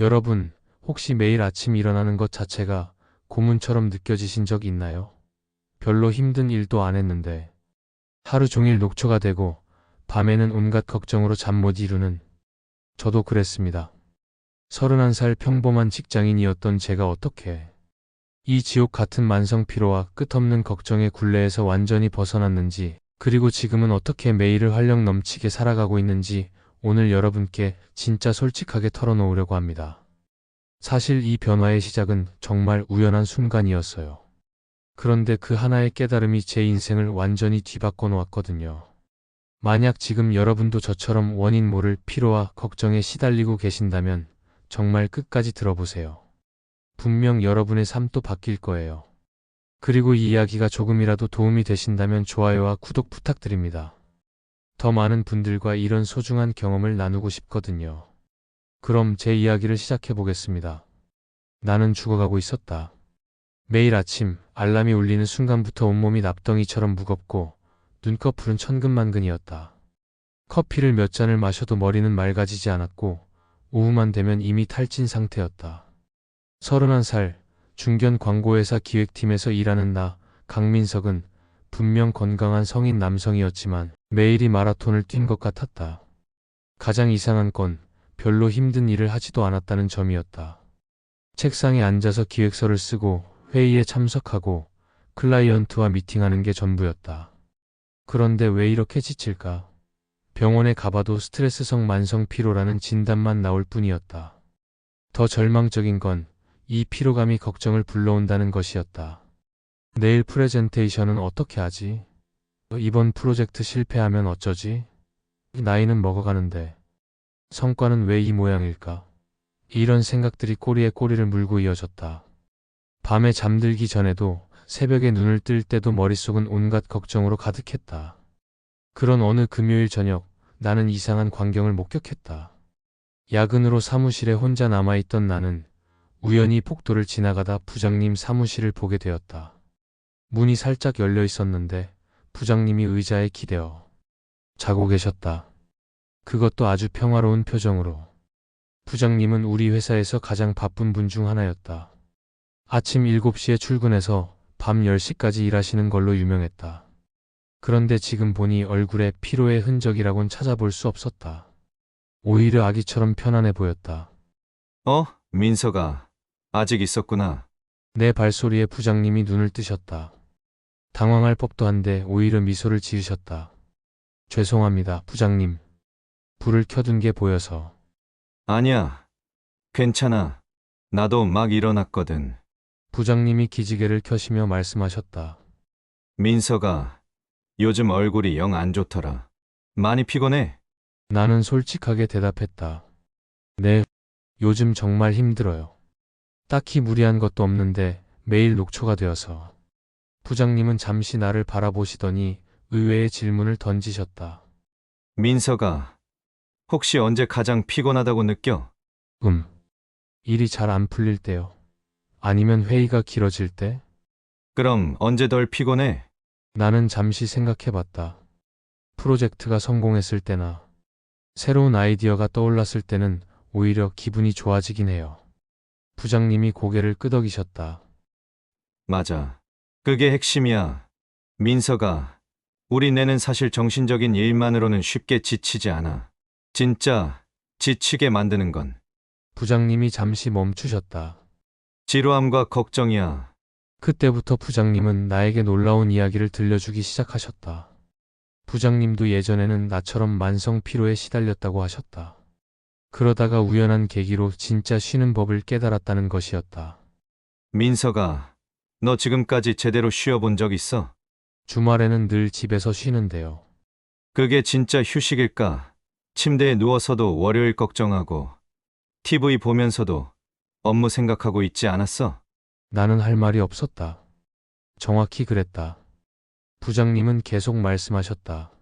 여러분, 혹시 매일 아침 일어나는 것 자체가 고문처럼 느껴지신 적 있나요? 별로 힘든 일도 안 했는데 하루 종일 녹초가 되고 밤에는 온갖 걱정으로 잠 못 이루는 저도 그랬습니다. 31살 평범한 직장인이었던 제가 어떻게 이 지옥 같은 만성 피로와 끝없는 걱정의 굴레에서 완전히 벗어났는지 그리고 지금은 어떻게 매일을 활력 넘치게 살아가고 있는지 오늘 여러분께 진짜 솔직하게 털어놓으려고 합니다. 사실 이 변화의 시작은 정말 우연한 순간이었어요. 그런데 그 하나의 깨달음이 제 인생을 완전히 뒤바꿔 놓았거든요. 만약 지금 여러분도 저처럼 원인 모를 피로와 걱정에 시달리고 계신다면 정말 끝까지 들어보세요. 분명 여러분의 삶도 바뀔 거예요. 그리고 이 이야기가 조금이라도 도움이 되신다면 좋아요와 구독 부탁드립니다. 더 많은 분들과 이런 소중한 경험을 나누고 싶거든요. 그럼 제 이야기를 시작해 보겠습니다. 나는 죽어가고 있었다. 매일 아침 알람이 울리는 순간부터 온몸이 납덩이처럼 무겁고 눈꺼풀은 천근만근이었다. 커피를 몇 잔을 마셔도 머리는 맑아지지 않았고 오후만 되면 이미 탈진 상태였다. 31살 중견 광고회사 기획팀에서 일하는 나 강민석은 분명 건강한 성인 남성이었지만 매일이 마라톤을 뛴 것 같았다. 가장 이상한 건 별로 힘든 일을 하지도 않았다는 점이었다. 책상에 앉아서 기획서를 쓰고 회의에 참석하고 클라이언트와 미팅하는 게 전부였다. 그런데 왜 이렇게 지칠까? 병원에 가봐도 스트레스성 만성 피로라는 진단만 나올 뿐이었다. 더 절망적인 건 이 피로감이 걱정을 불러온다는 것이었다. 내일 프레젠테이션은 어떻게 하지? 이번 프로젝트 실패하면 어쩌지? 나이는 먹어가는데 성과는 왜 이 모양일까? 이런 생각들이 꼬리에 꼬리를 물고 이어졌다. 밤에 잠들기 전에도 새벽에 눈을 뜰 때도 머릿속은 온갖 걱정으로 가득했다. 그런 어느 금요일 저녁 나는 이상한 광경을 목격했다. 야근으로 사무실에 혼자 남아있던 나는 우연히 복도를 지나가다 부장님 사무실을 보게 되었다. 문이 살짝 열려 있었는데 부장님이 의자에 기대어 자고 계셨다. 그것도 아주 평화로운 표정으로. 부장님은 우리 회사에서 가장 바쁜 분 중 하나였다. 아침 7시에 출근해서 밤 10시까지 일하시는 걸로 유명했다. 그런데 지금 보니 얼굴에 피로의 흔적이라곤 찾아볼 수 없었다. 오히려 아기처럼 편안해 보였다. 어, 민서가 아직 있었구나. 내 발소리에 부장님이 눈을 뜨셨다. 당황할 법도 한데 오히려 미소를 지으셨다. 죄송합니다, 부장님. 불을 켜둔 게 보여서. 아니야. 괜찮아. 나도 막 일어났거든. 부장님이 기지개를 켜시며 말씀하셨다. 민서가 요즘 얼굴이 영 안 좋더라. 많이 피곤해? 나는 솔직하게 대답했다. 네, 요즘 정말 힘들어요. 딱히 무리한 것도 없는데 매일 녹초가 되어서. 부장님은 잠시 나를 바라보시더니 의외의 질문을 던지셨다. 민서가 혹시 언제 가장 피곤하다고 느껴? 음. 일이 잘 안 풀릴 때요. 아니면 회의가 길어질 때? 그럼 언제 덜 피곤해? 나는 잠시 생각해 봤다. 프로젝트가 성공했을 때나 새로운 아이디어가 떠올랐을 때는 오히려 기분이 좋아지긴 해요. 부장님이 고개를 끄덕이셨다. 맞아. 그게 핵심이야. 민서가 우리 뇌는 사실 정신적인 일만으로는 쉽게 지치지 않아. 진짜 지치게 만드는 건 부장님이 잠시 멈추셨다. 지루함과 걱정이야. 그때부터 부장님은 나에게 놀라운 이야기를 들려주기 시작하셨다. 부장님도 예전에는 나처럼 만성 피로에 시달렸다고 하셨다. 그러다가 우연한 계기로 진짜 쉬는 법을 깨달았다는 것이었다. 민서가 너 지금까지 제대로 쉬어본 적 있어? 주말에는 늘 집에서 쉬는데요. 그게 진짜 휴식일까? 침대에 누워서도 월요일 걱정하고 TV 보면서도 업무 생각하고 있지 않았어? 나는 할 말이 없었다. 정확히 그랬다. 부장님은 계속 말씀하셨다.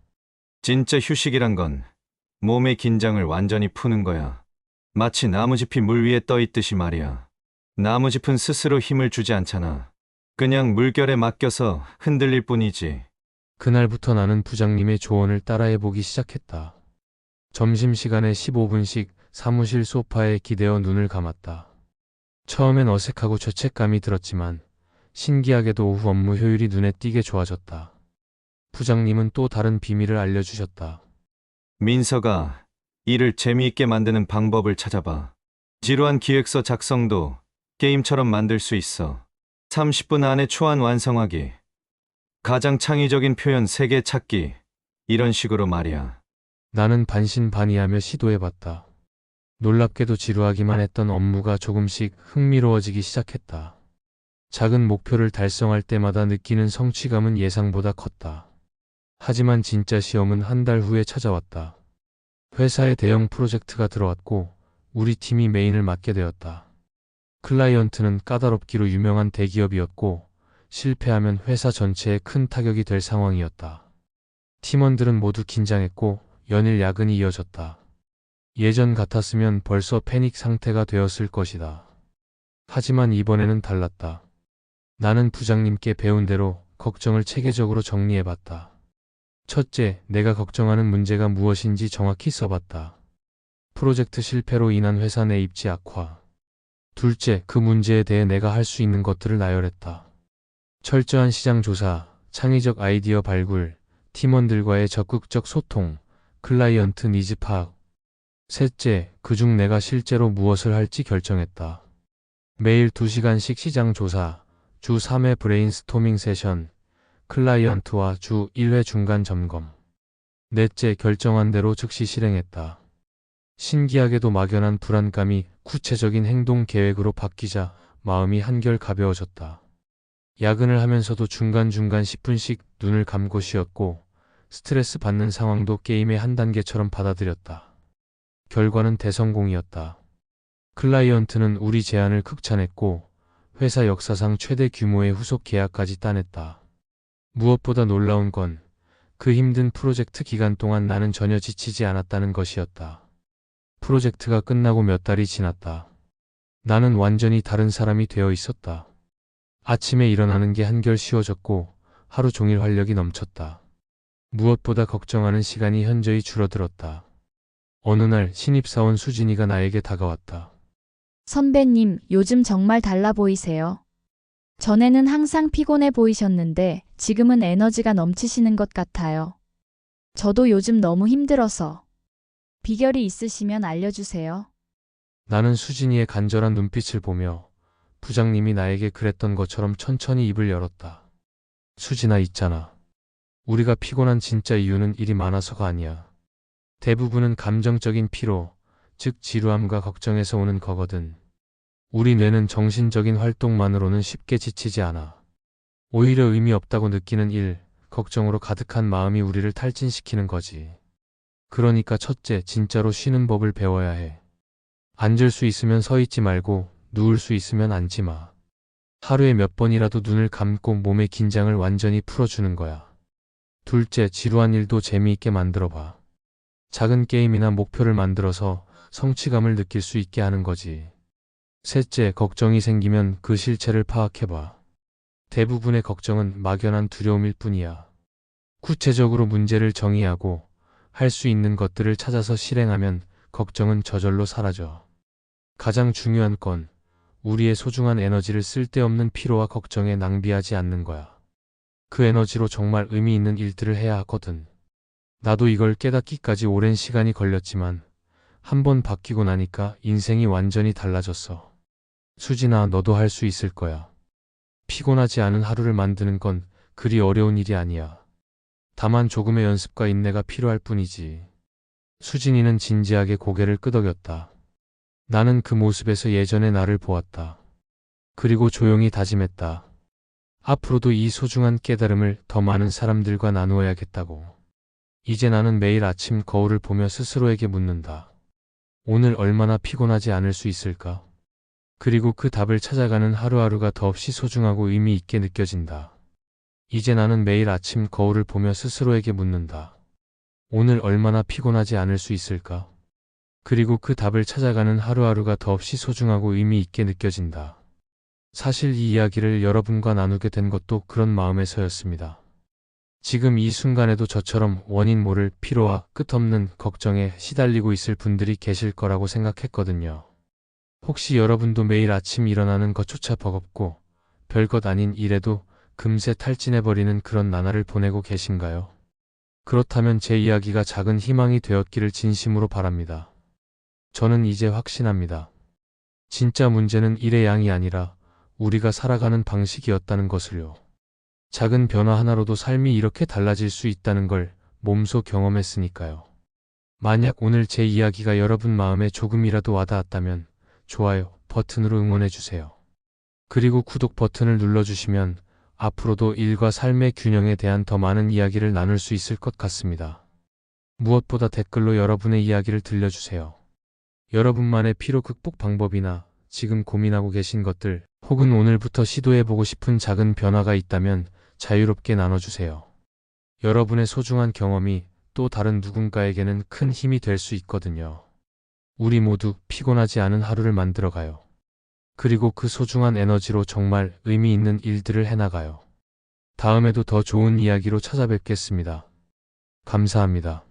진짜 휴식이란 건 몸의 긴장을 완전히 푸는 거야. 마치 나무짚이 물 위에 떠 있듯이 말이야. 나무짚은 스스로 힘을 주지 않잖아. 그냥 물결에 맡겨서 흔들릴 뿐이지. 그날부터 나는 부장님의 조언을 따라해 보기 시작했다. 점심시간에 15분씩 사무실 소파에 기대어 눈을 감았다. 처음엔 어색하고 죄책감이 들었지만 신기하게도 오후 업무 효율이 눈에 띄게 좋아졌다. 부장님은 또 다른 비밀을 알려주셨다. 민서가 일을 재미있게 만드는 방법을 찾아봐. 지루한 기획서 작성도 게임처럼 만들 수 있어. 30분 안에 초안 완성하기. 가장 창의적인 표현 3개 찾기. 이런 식으로 말이야. 나는 반신반의하며 시도해봤다. 놀랍게도 지루하기만 했던 업무가 조금씩 흥미로워지기 시작했다. 작은 목표를 달성할 때마다 느끼는 성취감은 예상보다 컸다. 하지만 진짜 시험은 한 달 후에 찾아왔다. 회사에 대형 프로젝트가 들어왔고 우리 팀이 메인을 맡게 되었다. 클라이언트는 까다롭기로 유명한 대기업이었고 실패하면 회사 전체에 큰 타격이 될 상황이었다. 팀원들은 모두 긴장했고 연일 야근이 이어졌다. 예전 같았으면 벌써 패닉 상태가 되었을 것이다. 하지만 이번에는 달랐다. 나는 부장님께 배운 대로 걱정을 체계적으로 정리해봤다. 첫째, 내가 걱정하는 문제가 무엇인지 정확히 써봤다. 프로젝트 실패로 인한 회사 내 입지 악화. 둘째, 그 문제에 대해 내가 할 수 있는 것들을 나열했다. 철저한 시장 조사, 창의적 아이디어 발굴, 팀원들과의 적극적 소통, 클라이언트 니즈 파악. 셋째, 그중 내가 실제로 무엇을 할지 결정했다. 매일 2시간씩 시장 조사, 주 3회 브레인스토밍 세션, 클라이언트와 주 1회 중간 점검. 넷째, 결정한 대로 즉시 실행했다. 신기하게도 막연한 불안감이 구체적인 행동 계획으로 바뀌자 마음이 한결 가벼워졌다. 야근을 하면서도 중간중간 10분씩 눈을 감고 쉬었고 스트레스 받는 상황도 게임의 한 단계처럼 받아들였다. 결과는 대성공이었다. 클라이언트는 우리 제안을 극찬했고 회사 역사상 최대 규모의 후속 계약까지 따냈다. 무엇보다 놀라운 건 그 힘든 프로젝트 기간 동안 나는 전혀 지치지 않았다는 것이었다. 프로젝트가 끝나고 몇 달이 지났다. 나는 완전히 다른 사람이 되어 있었다. 아침에 일어나는 게 한결 쉬워졌고 하루 종일 활력이 넘쳤다. 무엇보다 걱정하는 시간이 현저히 줄어들었다. 어느 날 신입사원 수진이가 나에게 다가왔다. 선배님, 요즘 정말 달라 보이세요. 전에는 항상 피곤해 보이셨는데 지금은 에너지가 넘치시는 것 같아요. 저도 요즘 너무 힘들어서. 비결이 있으시면 알려주세요. 나는 수진이의 간절한 눈빛을 보며 부장님이 나에게 그랬던 것처럼 천천히 입을 열었다. 수진아 있잖아. 우리가 피곤한 진짜 이유는 일이 많아서가 아니야. 대부분은 감정적인 피로, 즉 지루함과 걱정에서 오는 거거든. 우리 뇌는 정신적인 활동만으로는 쉽게 지치지 않아. 오히려 의미 없다고 느끼는 일, 걱정으로 가득한 마음이 우리를 탈진시키는 거지. 그러니까 첫째, 진짜로 쉬는 법을 배워야 해. 앉을 수 있으면 서 있지 말고 누울 수 있으면 앉지 마. 하루에 몇 번이라도 눈을 감고 몸의 긴장을 완전히 풀어주는 거야. 둘째, 지루한 일도 재미있게 만들어 봐. 작은 게임이나 목표를 만들어서 성취감을 느낄 수 있게 하는 거지. 셋째, 걱정이 생기면 그 실체를 파악해 봐. 대부분의 걱정은 막연한 두려움일 뿐이야. 구체적으로 문제를 정의하고 할 수 있는 것들을 찾아서 실행하면 걱정은 저절로 사라져. 가장 중요한 건 우리의 소중한 에너지를 쓸데없는 피로와 걱정에 낭비하지 않는 거야. 그 에너지로 정말 의미 있는 일들을 해야 하거든. 나도 이걸 깨닫기까지 오랜 시간이 걸렸지만 한 번 바뀌고 나니까 인생이 완전히 달라졌어. 수진아, 너도 할 수 있을 거야. 피곤하지 않은 하루를 만드는 건 그리 어려운 일이 아니야. 다만 조금의 연습과 인내가 필요할 뿐이지. 수진이는 진지하게 고개를 끄덕였다. 나는 그 모습에서 예전의 나를 보았다. 그리고 조용히 다짐했다. 앞으로도 이 소중한 깨달음을 더 많은 사람들과 나누어야겠다고. 이제 나는 매일 아침 거울을 보며 스스로에게 묻는다. 오늘 얼마나 피곤하지 않을 수 있을까? 그리고 그 답을 찾아가는 하루하루가 더없이 소중하고 의미 있게 느껴진다. 이제 나는 매일 아침 거울을 보며 스스로에게 묻는다. 오늘 얼마나 피곤하지 않을 수 있을까? 그리고 그 답을 찾아가는 하루하루가 더없이 소중하고 의미 있게 느껴진다. 사실 이 이야기를 여러분과 나누게 된 것도 그런 마음에서였습니다. 지금 이 순간에도 저처럼 원인 모를 피로와 끝없는 걱정에 시달리고 있을 분들이 계실 거라고 생각했거든요. 혹시 여러분도 매일 아침 일어나는 것조차 버겁고 별것 아닌 일에도 금세 탈진해버리는 그런 나날을 보내고 계신가요? 그렇다면 제 이야기가 작은 희망이 되었기를 진심으로 바랍니다. 저는 이제 확신합니다. 진짜 문제는 일의 양이 아니라 우리가 살아가는 방식이었다는 것을요. 작은 변화 하나로도 삶이 이렇게 달라질 수 있다는 걸 몸소 경험했으니까요. 만약 오늘 제 이야기가 여러분 마음에 조금이라도 와닿았다면 좋아요 버튼으로 응원해주세요. 그리고 구독 버튼을 눌러주시면 앞으로도 일과 삶의 균형에 대한 더 많은 이야기를 나눌 수 있을 것 같습니다. 무엇보다 댓글로 여러분의 이야기를 들려주세요. 여러분만의 피로 극복 방법이나 지금 고민하고 계신 것들 혹은 오늘부터 시도해보고 싶은 작은 변화가 있다면 자유롭게 나눠주세요. 여러분의 소중한 경험이 또 다른 누군가에게는 큰 힘이 될 수 있거든요. 우리 모두 피곤하지 않은 하루를 만들어가요. 그리고 그 소중한 에너지로 정말 의미 있는 일들을 해나가요. 다음에도 더 좋은 이야기로 찾아뵙겠습니다. 감사합니다.